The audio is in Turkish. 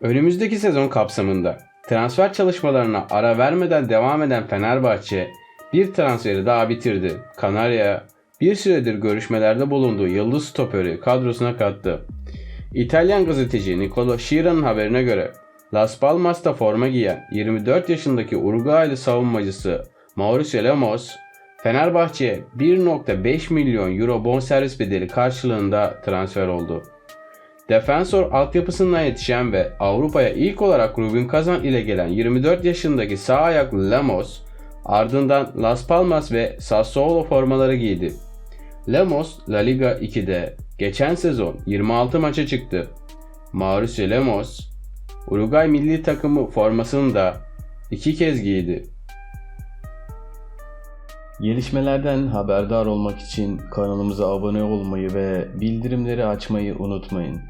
Önümüzdeki sezon kapsamında transfer çalışmalarına ara vermeden devam eden Fenerbahçe bir transferi daha bitirdi. Kanarya bir süredir görüşmelerde bulunduğu yıldız stoperi kadrosuna kattı. İtalyan gazeteci Nicolo Schira'nın haberine göre Las Palmas'ta forma giyen 24 yaşındaki Uruguaylı savunmacısı Mauricio Lemos Fenerbahçe'ye 1.5 milyon euro bonservis bedeli karşılığında transfer oldu. Defensor altyapısından yetişen ve Avrupa'ya ilk olarak Rubin Kazan ile gelen 24 yaşındaki sağ ayaklı Lemos ardından Las Palmas ve Sassuolo formaları giydi. Lemos La Liga 2'de geçen sezon 26 maça çıktı. Mauricio Lemos Uruguay milli takımı formasını da iki kez giydi. Gelişmelerden haberdar olmak için kanalımıza abone olmayı ve bildirimleri açmayı unutmayın.